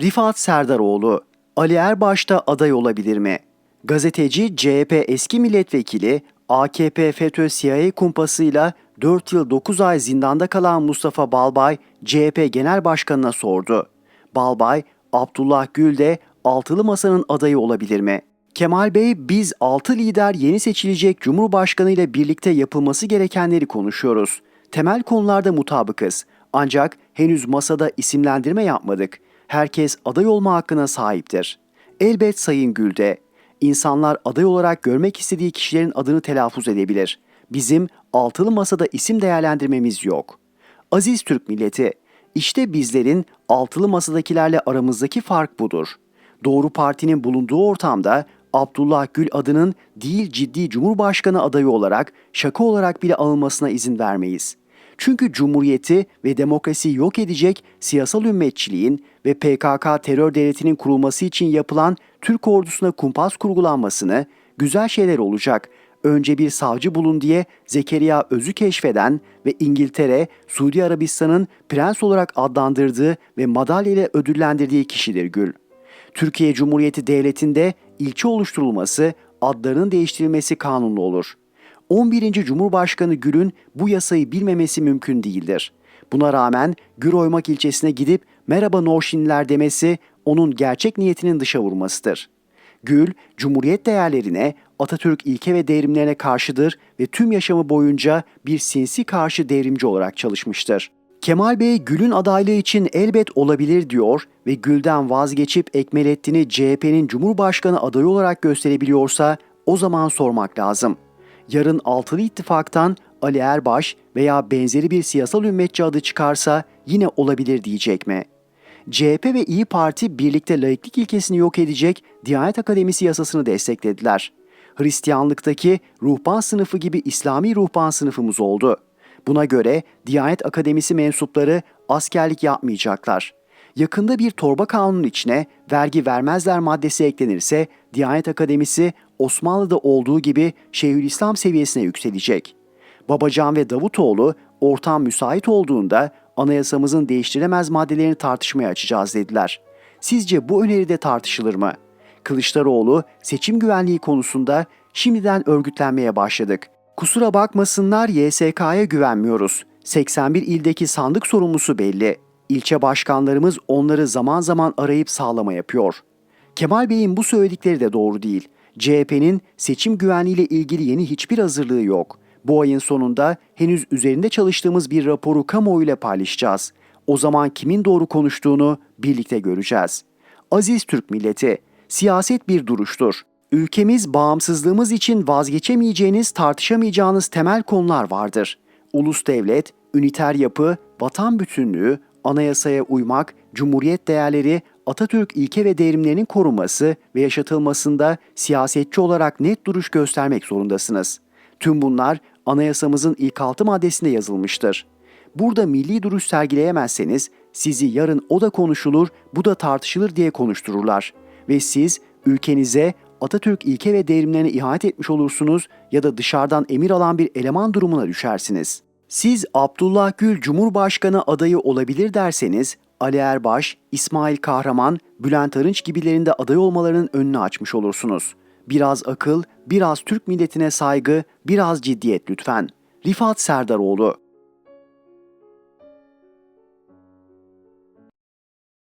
Rifat Serdaroğlu, Ali Erbaş'ta aday olabilir mi? Gazeteci CHP eski milletvekili AKP FETÖ CIA kumpasıyla 4 yıl 9 ay zindanda kalan Mustafa Balbay CHP Genel Başkanı'na sordu. Balbay, Abdullah Gül de altılı masanın adayı olabilir mi? Kemal Bey biz 6 lider yeni seçilecek Cumhurbaşkanı ile birlikte yapılması gerekenleri konuşuyoruz. Temel konularda mutabıkız. Ancak henüz masada isimlendirme yapmadık. Herkes aday olma hakkına sahiptir. Elbet Sayın Gül'de. İnsanlar aday olarak görmek istediği kişilerin adını telaffuz edebilir. Bizim altılı masada isim değerlendirmemiz yok. Aziz Türk milleti, işte bizlerin altılı masadakilerle aramızdaki fark budur. Doğru Parti'nin bulunduğu ortamda Abdullah Gül adının değil ciddi Cumhurbaşkanı adayı olarak şaka olarak bile alınmasına izin vermeyiz. Çünkü cumhuriyeti ve demokrasiyi yok edecek siyasal ümmetçiliğin ve PKK terör devletinin kurulması için yapılan Türk ordusuna kumpas kurgulanmasını güzel şeyler olacak. Önce bir savcı bulun diye Zekeriya Öz'ü keşfeden ve İngiltere, Suudi Arabistan'ın prens olarak adlandırdığı ve madalya ile ödüllendirdiği kişidir Gül. Türkiye Cumhuriyeti Devleti'nde ilçe oluşturulması, adlarının değiştirilmesi kanunlu olur. 11. Cumhurbaşkanı Gül'ün bu yasayı bilmemesi mümkün değildir. Buna rağmen Güroymak ilçesine gidip merhaba Norşinliler demesi onun gerçek niyetinin dışa vurmasıdır. Gül, Cumhuriyet değerlerine, Atatürk ilke ve devrimlerine karşıdır ve tüm yaşamı boyunca bir sinsi karşı devrimci olarak çalışmıştır. Kemal Bey Gül'ün adaylığı için elbet olabilir diyor ve Gül'den vazgeçip Ekmelettin'i CHP'nin Cumhurbaşkanı adayı olarak gösterebiliyorsa o zaman sormak lazım. Yarın altılı ittifaktan Ali Erbaş veya benzeri bir siyasal ümmetçi adı çıkarsa yine olabilir diyecek mi? CHP ve İyi Parti birlikte laiklik ilkesini yok edecek Diyanet Akademisi yasasını desteklediler. Hristiyanlıktaki ruhban sınıfı gibi İslami ruhban sınıfımız oldu. Buna göre Diyanet Akademisi mensupları askerlik yapmayacaklar. Yakında bir torba kanunun içine vergi vermezler maddesi eklenirse Diyanet Akademisi Osmanlı'da olduğu gibi Şeyhülislam seviyesine yükselecek. Babacan ve Davutoğlu ortam müsait olduğunda anayasamızın değiştiremez maddelerini tartışmaya açacağız dediler. Sizce bu öneri de tartışılır mı? Kılıçdaroğlu seçim güvenliği konusunda şimdiden örgütlenmeye başladık. Kusura bakmasınlar YSK'ya güvenmiyoruz. 81 ildeki sandık sorumlusu belli. İlçe başkanlarımız onları zaman zaman arayıp sağlama yapıyor. Kemal Bey'in bu söyledikleri de doğru değil. CHP'nin seçim güvenliğiyle ilgili yeni hiçbir hazırlığı yok. Bu ayın sonunda henüz üzerinde çalıştığımız bir raporu kamuoyuyla paylaşacağız. O zaman kimin doğru konuştuğunu birlikte göreceğiz. Aziz Türk milleti, siyaset bir duruştur. Ülkemiz bağımsızlığımız için vazgeçemeyeceğiniz, tartışamayacağınız temel konular vardır. Ulus devlet, üniter yapı, vatan bütünlüğü, anayasaya uymak, cumhuriyet değerleri, Atatürk ilke ve devrimlerinin korunması ve yaşatılmasında siyasetçi olarak net duruş göstermek zorundasınız. Tüm bunlar anayasamızın ilk altı maddesinde yazılmıştır. Burada milli duruş sergileyemezseniz sizi yarın o da konuşulur, bu da tartışılır diye konuştururlar. Ve siz ülkenize Atatürk ilke ve devrimlerine ihanet etmiş olursunuz ya da dışarıdan emir alan bir eleman durumuna düşersiniz. Siz Abdullah Gül Cumhurbaşkanı adayı olabilir derseniz Ali Erbaş, İsmail Kahraman, Bülent Arınç gibilerinde aday olmalarının önünü açmış olursunuz. Biraz akıl, biraz Türk milletine saygı, biraz ciddiyet lütfen. Rifat Serdaroğlu